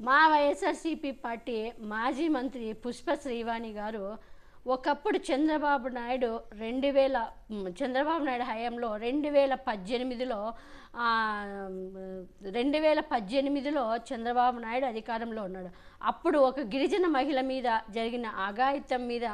మా వైఎస్ఆర్సీపీ పార్టీ మాజీ మంత్రి పుష్ప శ్రీవాణి గారు ఒకప్పుడు చంద్రబాబు నాయుడు రెండు వేల చంద్రబాబు నాయుడు హయాంలో రెండు వేల పద్దెనిమిదిలో రెండు వేల పద్దెనిమిదిలో చంద్రబాబు నాయుడు అధికారంలో ఉన్నాడు. అప్పుడు ఒక గిరిజన మహిళ మీద జరిగిన అఘాయిత్యం మీద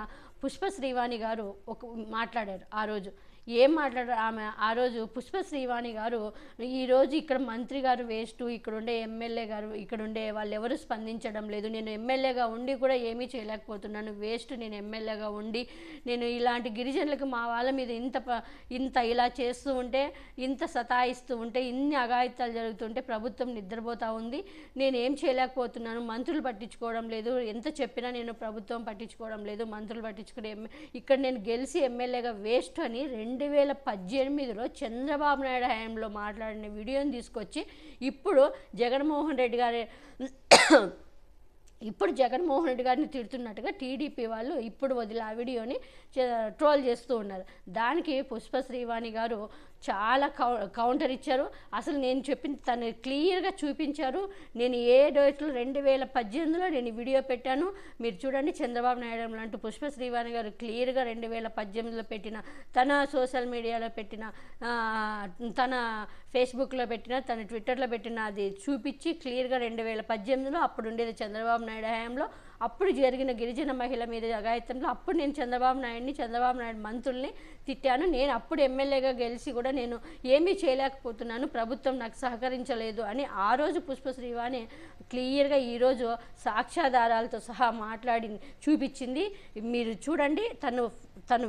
పుష్ప శ్రీవాణి గారు ఒక మాట్లాడారు ఆ రోజు. ఏం మాట్లాడారు ఆమె ఆ రోజు పుష్ప శ్రీవాణి గారు ఈరోజు ఇక్కడ మంత్రి గారు వేస్ట్ ఇక్కడ ఉండే ఎమ్మెల్యే గారు ఇక్కడ ఉండే వాళ్ళు ఎవరు స్పందించడం లేదు. నేను ఎమ్మెల్యేగా ఉండి కూడా ఏమీ చేయలేకపోతున్నాను. వేస్ట్ నేను ఎమ్మెల్యేగా ఉండి నేను ఇలాంటి గిరిజనులకు మా వాళ్ళ మీద ఇంత ప- ఇంత ఇలా చేస్తూ ఉంటే ఇంత సతాయిస్తూ ఉంటే ఇన్ని అఘాయిత్యాలు జరుగుతుంటే ప్రభుత్వం నిద్రపోతూ ఉంది. నేను ఏం చేయలేకపోతున్నాను. మంత్రులు పట్టించుకోవడం లేదు. ఎంత చెప్పినా నేను ప్రభుత్వం పట్టించుకోవడం లేదు. మంత్రులు పట్టించుకునే ఇక్కడ నేను గెలిచి ఎమ్మెల్యేగా వేస్ట్ అని రెండు రెండు వేల పద్దెనిమిదిలో చంద్రబాబు నాయుడు హయాంలో మాట్లాడిన వీడియోని తీసుకొచ్చి ఇప్పుడు జగన్మోహన్ రెడ్డి గారి ఇప్పుడు జగన్మోహన్ రెడ్డి గారిని తిడుతున్నట్టుగా టీడీపీ వాళ్ళు ఇప్పుడు వదిలి ఆ వీడియోని ట్రోల్ చేస్తూ ఉన్నారు. దానికి పుష్ప శ్రీవాణి గారు చాలా కౌ కౌంటర్ ఇచ్చారు. అసలు నేను చెప్పింది తను క్లియర్గా చూపించారు. నేను ఏ డేట్లో రెండు వేల పద్దెనిమిదిలో నేను వీడియో పెట్టాను. మీరు చూడండి చంద్రబాబు నాయుడు లాంటి పుష్ప శ్రీవాణి గారు క్లియర్గా రెండు వేల పద్దెనిమిదిలో పెట్టిన తన సోషల్ మీడియాలో పెట్టిన తన ఫేస్బుక్లో పెట్టిన తన ట్విట్టర్లో పెట్టిన అది చూపించి క్లియర్గా రెండు వేల పద్దెనిమిదిలో అప్పుడు ఉండేది చంద్రబాబు నాయుడు హయాంలో అప్పుడు జరిగిన గిరిజన మహిళ మీద అఘాయిత్యంలో అప్పుడు నేను చంద్రబాబు నాయుడిని చంద్రబాబు నాయుడు మంత్రుల్ని తిట్టాను. నేను అప్పుడు ఎమ్మెల్యేగా గెలిచి కూడా నేను ఏమీ చేయలేకపోతున్నాను. ప్రభుత్వం నాకు సహకరించలేదు అని ఆ రోజు పుష్ప శ్రీవాణి క్లియర్గా ఈరోజు సాక్ష్యాధారాలతో సహా మాట్లాడి చూపించింది. మీరు చూడండి తను తను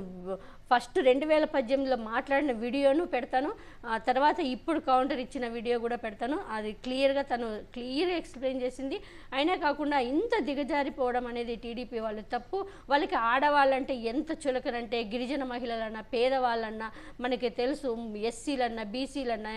ఫస్ట్ రెండు వేల పద్దెనిమిదిలో మాట్లాడిన వీడియోను పెడతాను. ఆ తర్వాత ఇప్పుడు కౌంటర్ ఇచ్చిన వీడియో కూడా పెడతాను. అది క్లియర్గా తను క్లియర్గా ఎక్స్ప్లెయిన్ చేసింది. అయినా కాకుండా ఇంత దిగజారిపోవడం అనేది టీడీపీ వాళ్ళు తప్పు. వాళ్ళకి ఆడవాళ్ళంటే ఎంత చులకనంటే గిరిజన మహిళలన్నా పేదవాళ్ళన్నా మనకి తెలుసు ఎస్సీలన్నా బీసీలన్నా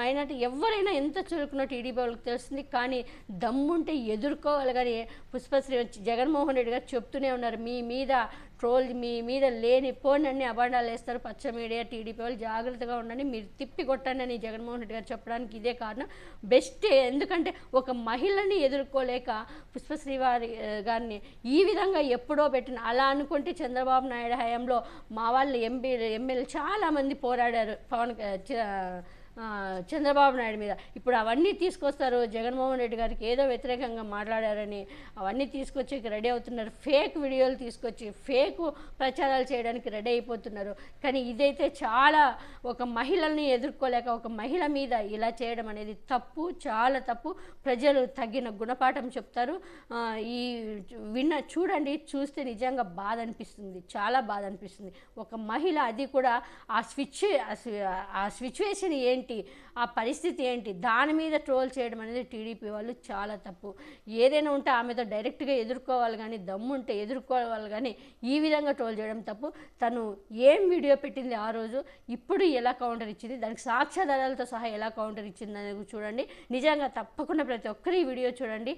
మైనార్టీ ఎవరైనా ఎంత చులకనో టీడీపీ వాళ్ళకి తెలుస్తుంది. కానీ దమ్ముంటే ఎదుర్కోవాలి కానీ పుష్పశ్రీ జగన్మోహన్ రెడ్డి గారు చెప్తూనే ఉన్నారు మీ మీద ట్రోల్ మీ మీద లేని పోనన్ని అబాండాలు వేస్తారు. పచ్చ మీడియా టీడీపీ వాళ్ళు జాగ్రత్తగా ఉండండి. మీరు తిప్పి కొట్టండి అని జగన్మోహన్ రెడ్డి గారు చెప్పడానికి ఇదే కారణం. బెస్ట్ ఎందుకంటే ఒక మహిళని ఎదుర్కోలేక పుష్పశ్రీవారి ఆ, గారిని ఈ విధంగా ఎప్పుడో పెట్టిన అలా అనుకుంటే చంద్రబాబు నాయుడు హయాంలో మా వాళ్ళు ఎంపీ ఎమ్మెల్యే చాలామంది పోరాడారు. పవన్ చంద్రబాబు నాయుడు మీద. ఇప్పుడు అవన్నీ తీసుకొస్తారు. జగన్మోహన్ రెడ్డి గారికి ఏదో వ్యతిరేకంగా మాట్లాడారని అవన్నీ తీసుకొచ్చి రెడీ అవుతున్నారు. ఫేక్ వీడియోలు తీసుకొచ్చి ఫేక్ ప్రచారాలు చేయడానికి రెడీ అయిపోతున్నారు. కానీ ఇదైతే చాలా ఒక మహిళల్ని ఎదుర్కోలేక ఒక మహిళ మీద ఇలా చేయడం అనేది తప్పు చాలా తప్పు. ప్రజలు తగిన గుణపాఠం చెప్తారు. ఈ విన్న చూడండి చూస్తే నిజంగా బాధ అనిపిస్తుంది. చాలా బాధ అనిపిస్తుంది. ఒక మహిళ అది కూడా ఆ స్విచ్ ఆ ఆ సిచ్యువేషన్ ఏంటి ఆ పరిస్థితి ఏంటి? దాని మీద ట్రోల్ చేయడం అనేది టీడీపీ వాళ్ళు చాలా తప్పు. ఏదైనా ఉంటే ఆమెతో డైరెక్ట్గా ఎదుర్కోవాలి కానీ దమ్ముంటే ఎదుర్కోవాలి కానీ ఈ విధంగా ట్రోల్ చేయడం తప్పు. తను ఏం వీడియో పెట్టింది ఆ రోజు? ఇప్పుడు ఎలా కౌంటర్ ఇచ్చింది? దానికి సాక్ష్యాధారాలతో సహా ఎలా కౌంటర్ ఇచ్చింది అనేది చూడండి. నిజంగా తప్పకుండా ప్రతి ఒక్కరు ఈ వీడియో చూడండి.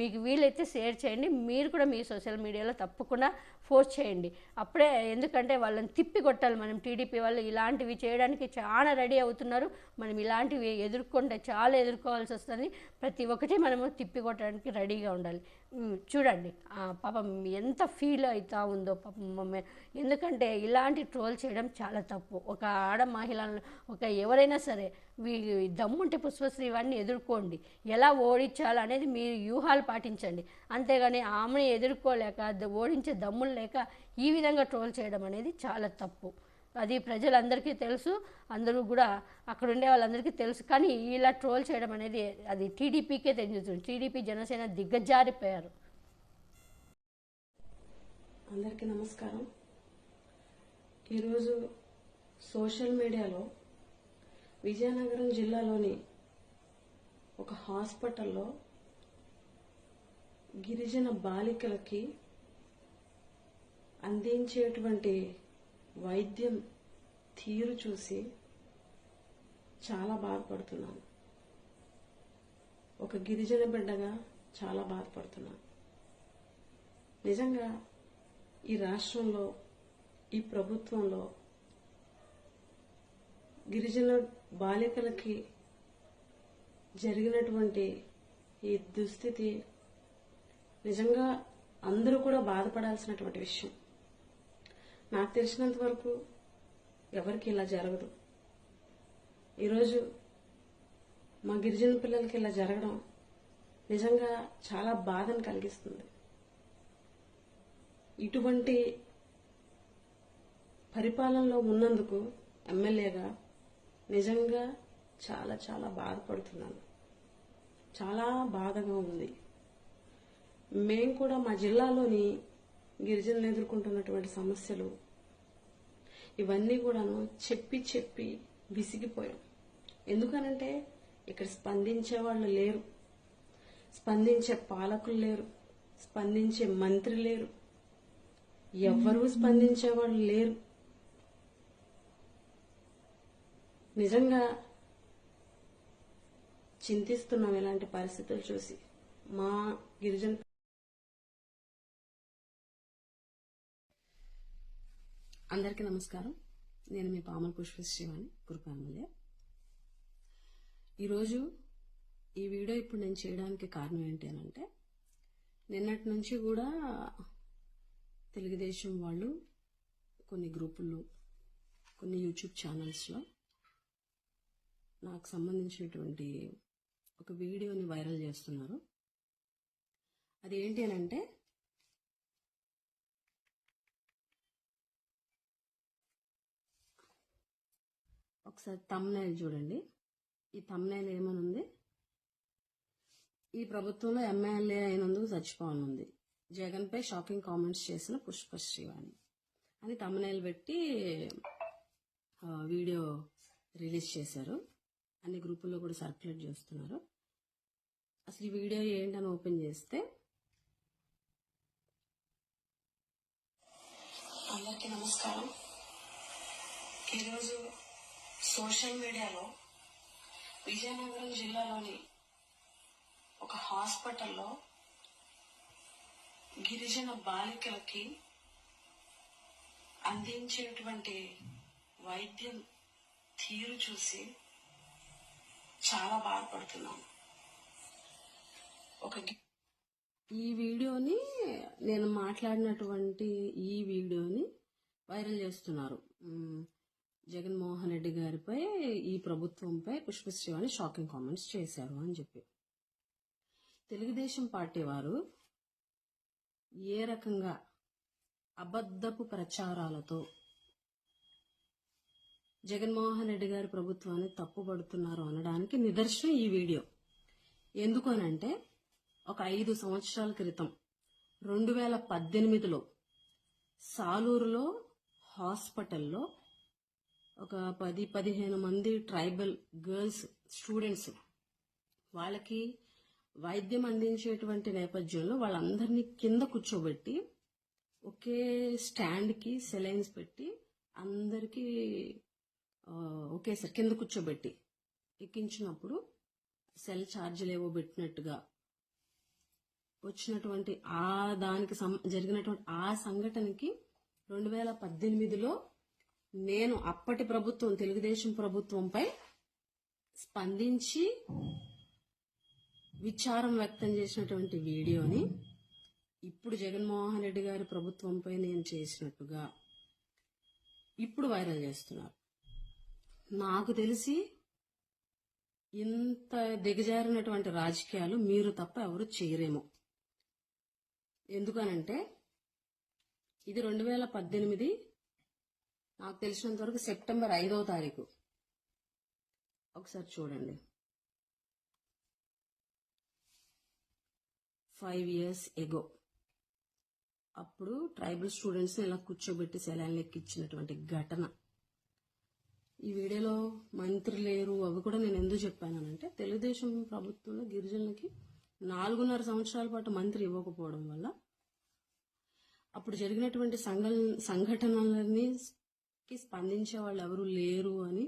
మీకు వీలైతే షేర్ చేయండి. మీరు కూడా మీ సోషల్ మీడియాలో తప్పకుండా ఫోర్స్ చేయండి. అప్పుడే ఎందుకంటే వాళ్ళని తిప్పి కొట్టాలి మనం. టీడీపీ వాళ్ళు ఇలాంటివి చేయడానికి చాలా రెడీ అవుతున్నారు. మనం ఇలాంటివి ఎదుర్కొంటే చాలా ఎదుర్కోవాల్సి వస్తుంది. ప్రతి ఒక్కటి మనము తిప్పి కొట్టడానికి రెడీగా ఉండాలి. చూడండి పాపం ఎంత ఫీల్ అవుతా ఉందో పాపం మమ్మీ ఎందుకంటే ఇలాంటి ట్రోల్ చేయడం చాలా తప్పు. ఒక ఆడ మహిళలు ఒక ఎవరైనా సరే వీ దమ్ముంటే పుష్పశ్రీ వాడిని ఎదుర్కోండి. ఎలా ఓడించాలి అనేది మీరు వ్యూహాలు పాటించండి. అంతేగాని ఆమెను ఎదుర్కోలేక ఓడించే దమ్ములు లేక ఈ విధంగా ట్రోల్ చేయడం అనేది చాలా తప్పు. అది ప్రజలందరికీ తెలుసు అందరూ కూడా అక్కడ ఉండే వాళ్ళందరికీ తెలుసు. కానీ ఇలా ట్రోల్ చేయడం అనేది అది టీడీపీకే తెలుస్తుంది టీడీపీ జనసేన దిగ్గజారిపోయారు. అందరికీ నమస్కారం. ఈరోజు సోషల్ మీడియాలో విజయనగరం జిల్లాలోని ఒక హాస్పిటల్లో గిరిజన బాలికలకి అందించేటువంటి వైద్యం తీరు చూసి చాలా బాధపడుతున్నాను. ఒక గిరిజన బిడ్డగా చాలా బాధపడుతున్నాను. నిజంగా ఈ రాష్ట్రంలో ఈ ప్రభుత్వంలో గిరిజన బాలికలకి జరిగినటువంటి ఈ దుస్థితి నిజంగా అందరూ కూడా బాధపడాల్సినటువంటి విషయం. నాకు తెలిసినంత వరకు ఎవరికి ఇలా జరగదు. ఈరోజు మా గిరిజన పిల్లలకి ఇలా జరగడం నిజంగా చాలా బాధను కలిగిస్తుంది. ఇటువంటి పరిపాలనలో ఉన్నందుకు ఎమ్మెల్యేగా నిజంగా చాలా చాలా బాధపడుతున్నాను. చాలా బాధగా ఉంది. మేము కూడా మా జిల్లాలోని గిరిజనులు ఎదుర్కొంటున్నటువంటి సమస్యలు ఇవన్నీ కూడాను చెప్పి చెప్పి విసిగిపోయాం. ఎందుకనంటే ఇక్కడ స్పందించే వాళ్ళు లేరు స్పందించే పాలకులు లేరు స్పందించే మంత్రి లేరు ఎవ్వరూ స్పందించే వాళ్ళు లేరు. నిజంగా చింతిస్తున్నాం ఇలాంటి పరిస్థితులు చూసి. మా గిరిజన అందరికీ నమస్కారం. నేను మీ పాముల పుష్పశ్రీవాణి కురుపు ఈరోజు ఈ వీడియో ఇప్పుడు నేను చేయడానికి కారణం ఏంటి అని అంటే నిన్నటి నుంచి కూడా తెలుగుదేశం వాళ్ళు కొన్ని గ్రూపుల్లో కొన్ని యూట్యూబ్ ఛానల్స్లో నాకు సంబంధించినటువంటి ఒక వీడియోని వైరల్ చేస్తున్నారు. అది ఏంటి అని అంటే ఒకసారి తమ్నైల్ చూడండి. ఈ తమ్నైల్ ఏమనుంది? ఈ ప్రభుత్వంలో ఎమ్మెల్యే అయినందుకు చచ్చిపోనుంది. జగన్పై షాకింగ్ కామెంట్స్ చేసిన పుష్ప శ్రీవాణి. అని తమ్నైల్ పెట్టి వీడియో రిలీజ్ చేశారు. అన్ని గ్రూపుల్లో కూడా సర్క్యులేట్ చేస్తున్నారు. అసలు ఈ వీడియో ఏంటని ఓపెన్ చేస్తే అందరికీ నమస్కారం. ఈరోజు సోషల్ మీడియాలో విజయనగరం జిల్లాలోని ఒక హాస్పిటల్లో గిరిజన బాలికలకి అందించేటువంటి వైద్యం తీరు చూసి చాలా బాధపడుతున్నాను. ఒక గి- ఈ వీడియోని నేను మాట్లాడినటువంటి ఈ వీడియోని వైరల్ చేస్తున్నారు. జగన్మోహన్ రెడ్డి గారిపై ఈ ప్రభుత్వంపై పుష్పశ్రీవాణి షాకింగ్ కామెంట్స్ చేశారు అని చెప్పి. తెలుగుదేశం పార్టీ వారు ఏ రకంగా అబద్ధపు ప్రచారాలతో జగన్మోహన్ రెడ్డి గారి ప్రభుత్వాన్ని తప్పుపడుతున్నారు అనడానికి నిదర్శనం ఈ వీడియో. ఎందుకనంటే ఒక ఐదు సంవత్సరాల క్రితం రెండు వేల పద్దెనిమిదిలో సాలూరులో హాస్పిటల్లో ఒక పది పదిహేను మంది ట్రైబల్ గర్ల్స్ స్టూడెంట్స్ వాళ్ళకి వైద్యం అందించేటువంటి నేపథ్యంలో వాళ్ళందరినీ కింద కూర్చోబెట్టి ఒకే స్టాండ్కి సెలైన్స్ పెట్టి అందరికీ ఒకేసారి కింద కూర్చోబెట్టి ఎక్కించినప్పుడు సెల్ ఛార్జీలు ఏవో పెట్టినట్టుగా వచ్చినటువంటి ఆ దానికి సం- జరిగినటువంటి ఆ సంఘటనకి రెండు వేల పద్దెనిమిదిలో నేను అప్పటి ప్రభుత్వం తెలుగుదేశం ప్రభుత్వంపై స్పందించి విచారం వ్యక్తం చేసినటువంటి వీడియోని ఇప్పుడు జగన్మోహన్ రెడ్డి గారి ప్రభుత్వంపై నేను చేసినట్టుగా ఇప్పుడు వైరల్ చేస్తున్నారు. నాకు తెలిసి ఇంత దిగజారినటువంటి రాజకీయాలు మీరు తప్ప ఎవరు చేయరేమో. ఎందుకనంటే ఇది రెండు వేల పద్దెనిమిది నాకు తెలిసినంత వరకు సెప్టెంబర్ ఐదవ తారీఖు. ఒకసారి చూడండి. ఫైవ్ ఇయర్స్ ఎగో అప్పుడు ట్రైబల్ స్టూడెంట్స్ని ఇలా కూర్చోబెట్టి సెలైన్లు ఎక్కించినటువంటి ఘటన. ఈ వీడియోలో మంత్రి లేరు అవి కూడా నేను ఎందుకు చెప్పానంటే తెలుగుదేశం ప్రభుత్వంలో గిరిజనులకి నాలుగున్నర సంవత్సరాల పాటు మంత్రి ఇవ్వకపోవడం వల్ల అప్పుడు జరిగినటువంటి సంఘ సంఘటనలని కి స్పందించే వాళ్ళు ఎవరు లేరు అని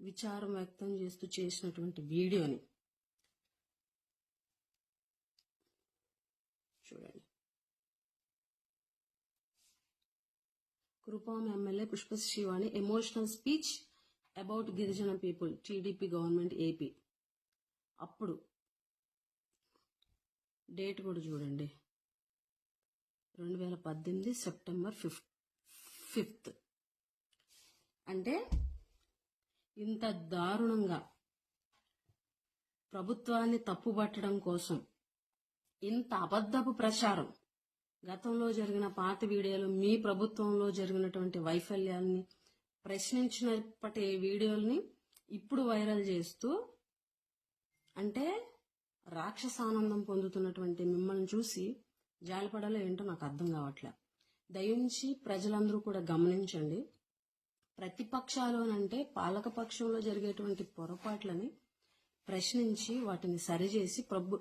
విచారం వ్యక్తం చేస్తూ చేసినటువంటి వీడియోని. చూడండి. Kurupam MLA Pushpa Sivani emotional speech about గిరిజన పీపుల్ టీడీపీ గవర్నమెంట్ ఏపీ అప్పుడు డేట్ కూడా చూడండి. రెండు వేల పద్దెనిమిది సెప్టెంబర్ ఫిఫ్ ఫిఫ్త్ అంటే ఇంత దారుణంగా ప్రభుత్వాన్ని తప్పుపట్టడం కోసం ఇంత అబద్ధపు ప్రచారం గతంలో జరిగిన పాత వీడియోలు మీ ప్రభుత్వంలో జరిగినటువంటి వైఫల్యాల్ని ప్రశ్నించినప్పటి వీడియోల్ని ఇప్పుడు వైరల్ చేస్తూ అంటే రాక్షసానందం పొందుతున్నటువంటి మిమ్మల్ని చూసి జాలిపడాలో ఏంటో నాకు అర్థం కావట్లే. దయించి ప్రజలందరూ కూడా గమనించండి. ప్రతిపక్షాలోనంటే పాలకపక్షంలో జరిగేటువంటి పొరపాట్లని ప్రశ్నించి వాటిని సరిచేసి ప్రభు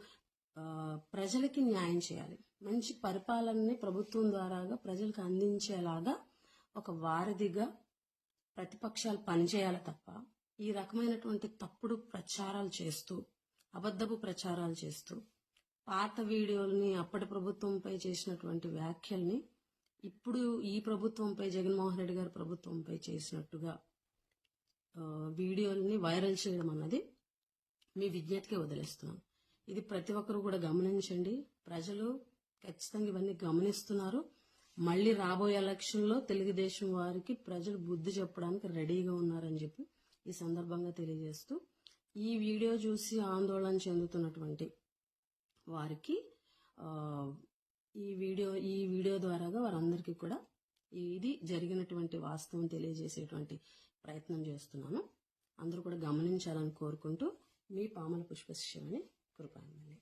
ప్రజలకి న్యాయం చేయాలి. మంచి పరిపాలనని ప్రభుత్వం ద్వారాగా ప్రజలకు అందించేలాగా ఒక వారధిగా ప్రతిపక్షాలు పనిచేయాలి తప్ప ఈ రకమైనటువంటి తప్పుడు ప్రచారాలు చేస్తూ అబద్ధపు ప్రచారాలు చేస్తూ పాత వీడియోల్ని అప్పటి ప్రభుత్వంపై చేసినటువంటి వ్యాఖ్యల్ని ఇప్పుడు ఈ ప్రభుత్వంపై జగన్మోహన్ రెడ్డి గారి ప్రభుత్వంపై చేసినట్టుగా ఆ, వీడియోల్ని వైరల్ చేయడం అన్నది మీ విజ్ఞతకే వదిలేస్తున్నాను. ఇది ప్రతి ఒక్కరు కూడా గమనించండి. ప్రజలు ఖచ్చితంగా ఇవన్నీ గమనిస్తున్నారు. మళ్ళీ రాబోయే ఎలక్షన్లో తెలుగుదేశం వారికి ప్రజలు బుద్ధి చెప్పడానికి రెడీగా ఉన్నారని చెప్పి ఈ సందర్భంగా తెలియజేస్తూ ఈ వీడియో చూసి ఆందోళన చెందుతున్నటువంటి వారికి ఈ వీడియో ఈ వీడియో ద్వారాగా వారందరికీ కూడా ఇది జరిగినటువంటి వాస్తవం తెలియజేసేటువంటి ప్రయత్నం చేస్తున్నాను. అందరూ కూడా గమనించాలని కోరుకుంటూ మీ పామల పుష్పశిష్యమని కృపాంజలి.